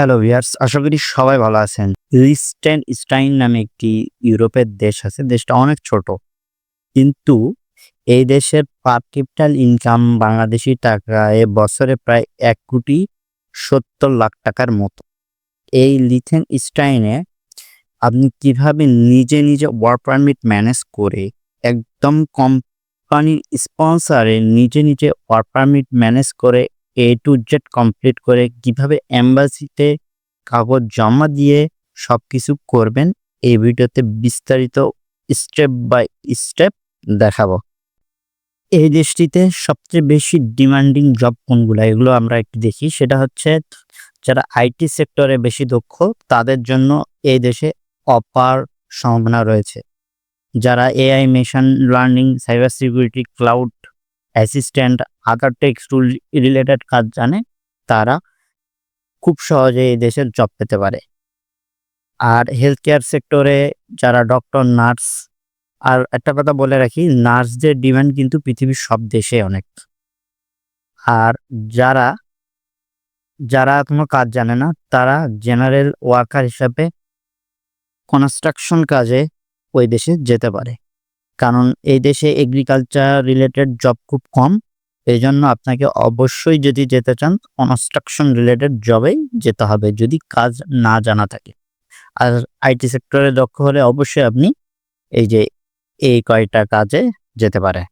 Hello viewers আশা করি সবাই ভালো আছেন। লিস্টেন স্টাইন নামে একটি ইউরোপের দেশ আছে, দেশটা অনেক ছোট। কিন্তু এই দেশের পার ক্যাপিটাল ইনকাম বাংলাদেশি টাকায় বছরে প্রায় এক কোটি সত্তর লাখ টাকার মতো। এই লিথেন স্টাইনে আপনি কীভাবে নিজে নিজে ওয়ার্ক পারমিট ম্যানেজ করে একদম কোম্পানির স্পন্সারে নিজে নিজে ওয়ার্ক পারমিট ম্যানেজ করে এ টু জেড কমপ্লিট করে কীভাবে এম্বাসিতে কাগজ জমা দিয়ে সব কিছু করবেন, এই ভিডিওতে বিস্তারিত স্টেপ বাই স্টেপ দেখাবো। এই দেশটিতে সবচেয়ে বেশি ডিমান্ডিং জব কোনগুলো, এগুলো আমরা একটু দেখি। সেটা হচ্ছে, যারা আইটি সেক্টরে বেশি দক্ষ, তাদের জন্য এই দেশে অপার সম্ভাবনা রয়েছে। যারা AI machine learning cyber security cloud assistant other techs tool related কাজ জানে, তারা খুব সহজে এই দেশের জব পেতে পারে। আর হেলথ কেয়ার সেক্টরে যারা ডক্টর নার্স আর একটা কথা বলে রাখি নার্সদের ডিমান্ড কিন্তু পৃথিবীর সব দেশে অনেক। আর যারা যারা কোনো কাজ জানে না, তারা জেনারেল ওয়ার্কার হিসাবে কনস্ট্রাকশন কাজে ওই দেশে যেতে পারে। কারণ এই দেশে এগ্রিকালচার রিলেটেড জব খুব কম। এই জন্য আপনাকে অবশ্যই যদি যেতে চান কনস্ট্রাকশন রিলেটেড জবেই যেতে হবে যদি কাজ না জানা থাকে। আর আইটি সেক্টরে দক্ষ হলে অবশ্যই আপনি এই যে এই কয়টা কাজে যেতে পারে।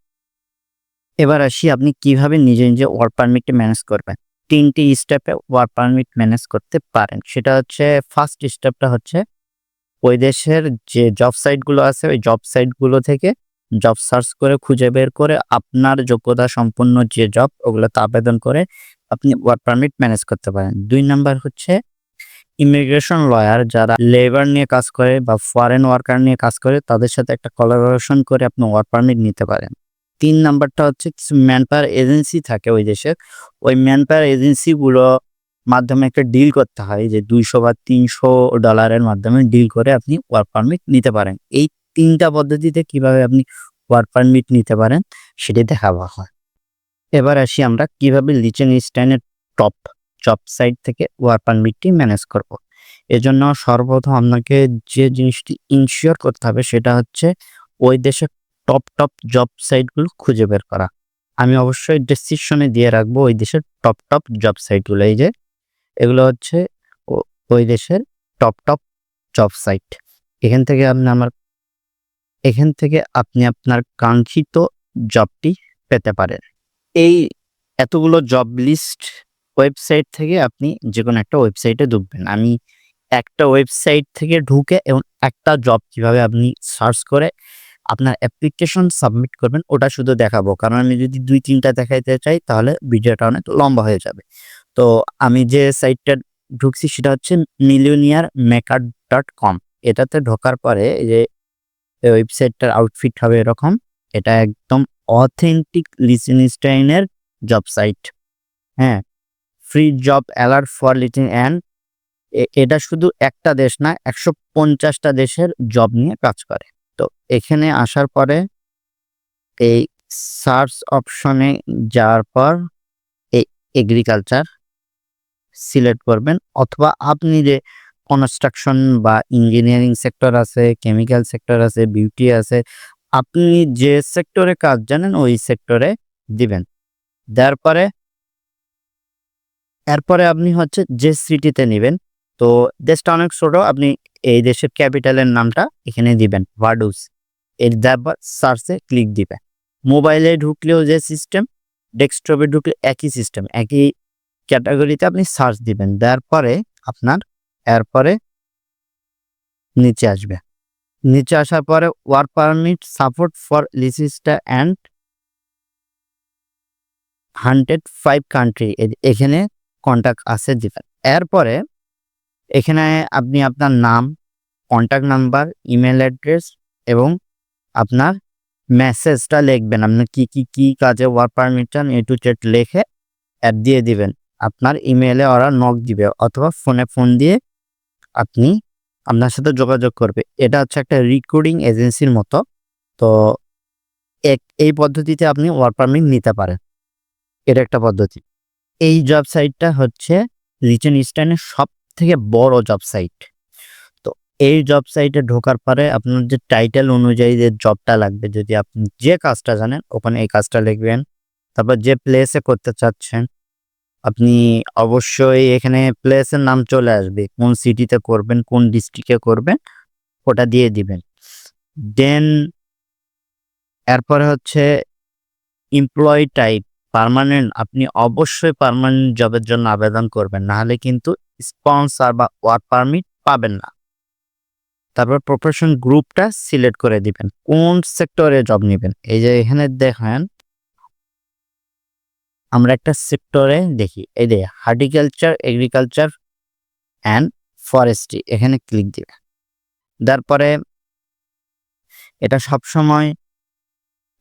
এবার আসি আপনি কীভাবে নিজে নিজে ওয়ার্ক পারমিটটি ম্যানেজ করবেন। তিনটি স্টেপে ওয়ার্ক পারমিট ম্যানেজ করতে পারেন। সেটা হচ্ছে ফার্স্ট স্টেপটা হচ্ছে, ওই দেশের যে জব সাইটগুলো আছে, ওই জব সাইটগুলো থেকে জব সার্চ করে খুঁজে বের করে আপনার যোগ্যতা সম্পন্ন যে জব ওগুলোতে আবেদন করে আপনি ওয়ার্ক পারমিট ম্যানেজ করতে পারেন। দুই নাম্বার হচ্ছে ইমিগ্রেশন লয়ার যারা লেবার নিয়ে কাজ করে বা ফরেন ওয়ার্কার নিয়ে কাজ করে, তাদের সাথে একটা কোলাবোরেশন করে আপনি ওয়ার্ক পারমিট নিতে পারেন। তিন নাম্বারটা হচ্ছে কিছু ম্যান পাওয়ার এজেন্সি থাকে ওই দেশের ওই ম্যান পাওয়ার এজেন্সিগুলো মাধ্যমে একটা ডিল করতে হয় যে দুইশো বা তিনশো ডলারের মাধ্যমে ডিল করে আপনি ওয়ার্ক পারমিট নিতে পারেন। এই তিনটা পদ্ধতিতে কীভাবে আপনি ওয়ার্ক পারমিট নিতে পারেন, সেটি দেখাবো হয় এবার আসি আমরা কীভাবে লিচেন স্টাইনের টপ জব সাইট থেকে ওয়ার্ক পারমিটটি ম্যানেজ করব। এজন্য সর্বপ্রথম আপনাকে যে জিনিসটি ইনশিওর করতে হবে, সেটা হচ্ছে ওই দেশের টপ টপ জব সাইটগুলো খুঁজে বের করা। আমি অবশ্যই ডেসক্রিপশনে দিয়ে রাখব ওই দেশের টপ টপ জব সাইটগুলো এই যে, এগুলো হচ্ছে ওই দেশের টপ টপ জব সাইট এখান থেকে আপনি আমার এখান থেকে আপনি আপনার কাঙ্ক্ষিত জবটি পেতে পারেন। এই এতগুলো জব লিস্ট ওয়েবসাইট থেকে আপনি যে কোনো একটা ওয়েবসাইটে ঢুকবেন। আমি একটা ওয়েবসাইট থেকে ঢুকে এবং একটা জব কীভাবে আপনি সার্চ করে আপনার অ্যাপ্লিকেশন সাবমিট করবেন, ওটা শুধু দেখাবো। কারণ আমি যদি দুই, তিনটা দেখাইতে চাই, তাহলে ভিডিওটা অনেক লম্বা হয়ে যাবে। তো আমি যে সাইটটা ঢুকছি, সেটা হচ্ছে মিলিয়নিয়ার মেকার ডট কম এটাতে ঢোকার পরে যে ওয়েবসাইটটার আউটফিট হবে এরকম। এটা একদম অথেন্টিক লিসেনস্টাইনের জব সাইট হ্যাঁ ফ্রি জব অ্যালার্ট ফর লিটিং অ্যান্ড এটা শুধু একটা দেশ না, একশো পঞ্চাশটা দেশের জব নিয়ে কাজ করে। তো এখানে আসার পরে এই সার্চ অপশনে যাওয়ার পর এই এগ্রিকালচার সিলেক্ট করবেন। অথবা আপনি যে কনস্ট্রাকশন বা ইঞ্জিনিয়ারিং সেক্টর আছে কেমিক্যাল সেক্টর আছে বিউটি আছে, আপনি যে সেক্টরে কাজ জানেন, ওই সেক্টরে দিবেন। দেওয়ার পরে এরপরে আপনি হচ্ছে যে সিটিতে নেবেন, তো দেশটা অনেক ছোট, আপনি এই দেশের ক্যাপিটালের নামটা এখানে দিবেন ভার্ডুস এর দেওয়ার সার্চে ক্লিক দিবেন। মোবাইলে ঢুকলেও যে সিস্টেম ডেস্কটপে ঢুকলে একই সিস্টেম একই ক্যাটাগরিতে আপনি সার্চ দিবেন। দেওয়ার পরে আপনার এরপরে নিচে আসবে। নিচে আসার পরে ওয়ার্ক পারমিট সাপোর্ট ফর লিসিস্টা অ্যান্ড হান্ড্রেড ফাইভ কান্ট্রি এখানে কন্ট্যাক্ট আছে দিবেন এরপরে এখানে আপনি আপনার নাম কন্ট্যাক্ট নাম্বার, ইমেল অ্যাড্রেস এবং আপনার মেসেজটা লিখবেন। আপনি কি কি কি কাজে ওয়ার্ক পারমিট চান, এ টু জেড লিখে অ্যাড দিয়ে দিবেন। আপনার ইমেলে ওরা নক দিবে অথবা ফোনে ফোন দিয়ে আপনি আপনার সাথে যোগাযোগ করবে। এটা হচ্ছে একটা রিক্রুটিং এজেন্সির মতো। তো এক, এই পদ্ধতিতে আপনি ওয়ার্ক পারমিট নিতে পারেন। এটা একটা পদ্ধতি। এই জব সাইটটা হচ্ছে রিচেন ইস্টার্নের সব থেকে বড় জব সাইট তো এই জব সাইটে ঢোকার পরে আপনার যে টাইটেল অনুযায়ী যে জবটা লাগবে, যদি আপনি যে কাজটা জানেন, ওখানে এই কাজটা লিখবেন। তারপর যে প্লেসে করতে চাচ্ছেন আপনি অবশ্যই এখানে প্লেসের নাম চলে আসবে। কোন সিটিতে করবেন, কোন ডিস্ট্রিক্টে করবেন, ওটা দিয়ে দিবেন। দেন এরপরে হচ্ছে এমপ্লয়ি টাইপ পার্মানেন্ট আপনি অবশ্যই পার্মানেন্ট জবের জন্য আবেদন করবেন, নাহলে কিন্তু স্পন্সর বা ওয়ার্ক পারমিট পাবেন না। তারপর প্রফেশন গ্রুপটা সিলেক্ট করে দিবেন, কোন সেক্টরে জব নেবেন। এই যে এখানে দেখেন আমরা একটা সেক্টরে দেখি। এই যে হার্টিকালচার এগ্রিকালচার অ্যান্ড ফরেস্ট্রি এখানে ক্লিক দিবে। তারপরে এটা সব সময়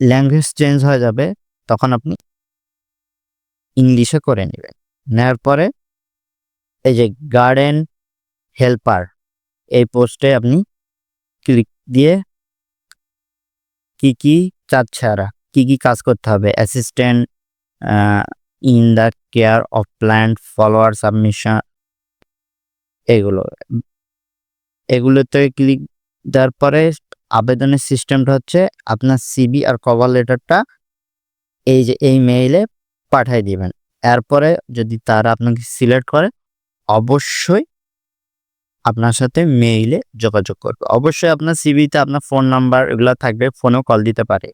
ল্যাঙ্গুয়েজ চেঞ্জ হয়ে যাবে, তখন আপনি ইংলিশে করে নেবেন। নেওয়ার পরে এই যে গার্ডেন হেল্পার এই পোস্টে আপনি ক্লিক দিয়ে কি কি চাচ্ছে আর কি কি কাজ করতে হবে? Assistant in the care of plant follower submission এগুলো। এগুলোতে ক্লিক দেওয়ার পরে আবেদনের সিস্টেমটা হচ্ছে আপনার সিবি আর কভার লেটারটা এই যে, এই মেইলে পাঠিয়ে দিবেন। এরপরে যদি তারা আপনাকে সিলেক্ট করে, অবশ্যই আপনার সাথে মেইলে যোগাযোগ করবে। অবশ্যই আপনার সিবিতে আপনার ফোন নাম্বার এগুলো থাকবে ফোনেও কল দিতে পারে।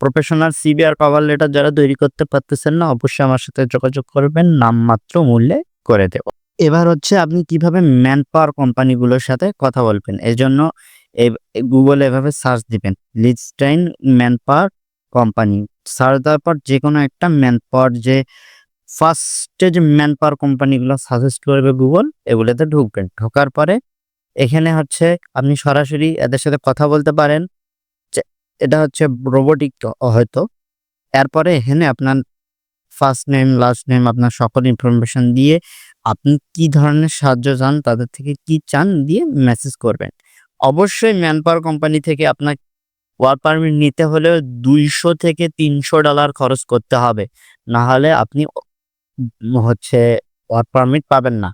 প্রফেশনাল সিবি আর কভার লেটার যারা তৈরি করতে পারতেছেন না, অবশ্যই আমার সাথে যোগাযোগ করবেন। নামমাত্র মূল্যে করে দেব। এবার হচ্ছে আপনি কীভাবে ম্যান পাওয়ার কোম্পানিগুলোর সাথে কথা বলবেন? এই জন্য গুগলে এভাবে সার্চ দিবেন Liechtenstein man power company search দেওয়ার পর যে কোনো একটা ম্যান পাওয়ার যে ফার্স্টে যে ম্যান পাওয়ার কোম্পানিগুলো সাজেস্ট করবে গুগল এগুলোতে ঢুকবেন। ঢোকার পরে এখানে হচ্ছে আপনি সরাসরি এদের সাথে কথা বলতে পারেন। এটা হচ্ছে রোবোটিক হয়তো। এরপরে এখানে আপনার ফার্স্ট নেম লাস্ট নেম আপনার সকল ইনফরমেশন দিয়ে আপনি কি ধরনের সাহায্য চান, তাদের থেকে কি চান দিয়ে মেসেজ করবেন। অবশ্যই ম্যান পাওয়ার কোম্পানি থেকে আপনার ওয়ার্ক পারমিট নিতে হলে দুইশো থেকে তিনশো ডলার খরচ করতে হবে। না হলে আপনি হচ্ছে ওয়ার্ক পারমিট পাবেন না।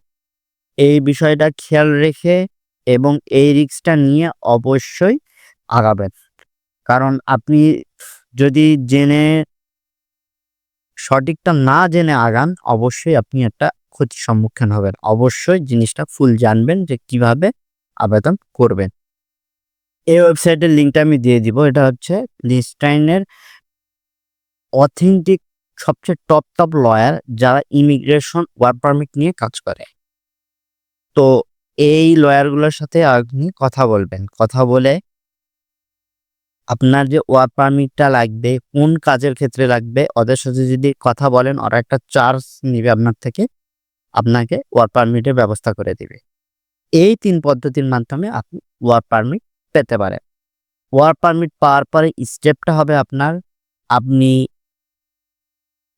এই বিষয়টা খেয়াল রেখে এবং এই রিস্কটা নিয়ে অবশ্যই আগাবেন। কারণ আপনি যদি জেনে, সঠিকটা না জেনে আগান, অবশ্যই আপনি একটা ক্ষতির সম্মুখীন হবেন। অবশ্যই জিনিসটা ফুল জানবেন যে কীভাবে আবেদন করবেন। এই ওয়েবসাইটের লিঙ্কটা আমি দিয়ে দিব। এটা হচ্ছে লিস্টাইনের অথেন্টিক সবচেয়ে টপ টপ লয়ার যারা ইমিগ্রেশন ওয়ার্ক পারমিট নিয়ে কাজ করে। তো এই লয়ারগুলোর সাথে আপনি কথা বলবেন। কথা বলে আপনার যে ওয়ার্ক পারমিটটা লাগবে, কোন কাজের ক্ষেত্রে লাগবে, ওদের সাথে যদি কথা বলেন, ওরা একটা চার্জ নিবে আপনার থেকে, আপনাকে ওয়ার্ক পারমিটের ব্যবস্থা করে দিবে। এই তিন পদ্ধতির মাধ্যমে আপনি ওয়ার্ক পারমিট পেতে পারেন। ওয়ার্ক পারমিট পাওয়ার পরে স্টেপটা হবে আপনার, আপনি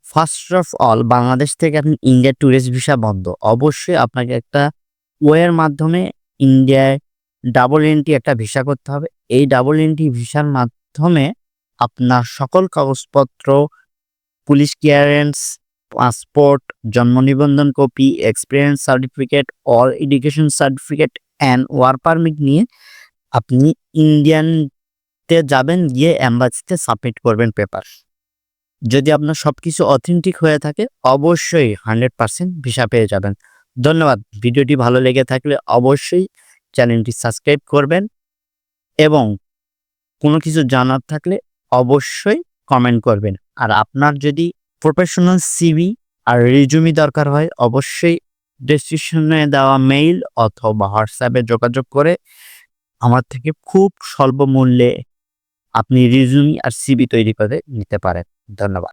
ফার্স্ট অফ অল বাংলাদেশ থেকে আপনি ইন্ডিয়া ট্যুরিস্ট ভিসা বন্ধ। অবশ্যই আপনাকে একটা ওয়ের মাধ্যমে ইন্ডিয়ায় ডাবল এন্ট্রি একটা ভিসা করতে হবে। এই ডাবল এন্ট্রি ভিসার মাধ্যমে আপনার সকল কাগজপত্র পুলিশ ক্লিয়ারেন্স পাসপোর্ট জন্ম নিবন্ধন copy experience certificate all education certificate and work permit নিয়ে আপনি ইন্ডিয়ানতে যাবেন, গিয়ে অ্যাম্বাসিতে সাবমিট করবেন পেপার যদি আপনার সব কিছু অথেন্টিক হয়ে থাকে, অবশ্যই হান্ড্রেড পারসেন্ট ভিসা পেয়ে যাবেন। ধন্যবাদ। ভিডিওটি ভালো লেগে থাকলে অবশ্যই চ্যানেলটি সাবস্ক্রাইব করবেন এবং কোনো কিছু জানার থাকলে অবশ্যই কমেন্ট করবেন। আর আপনার যদি প্রফেশনাল সিভি আর রিজুমি দরকার হয়, অবশ্যই ডেসক্রিপশনে দেওয়া মেইল অথবা হোয়াটসঅ্যাপে যোগাযোগ করে আমার থেকে খুব স্বল্প মূল্যে আপনি রিজুমি আর সিবি তৈরি করে নিতে পারেন। ধন্যবাদ।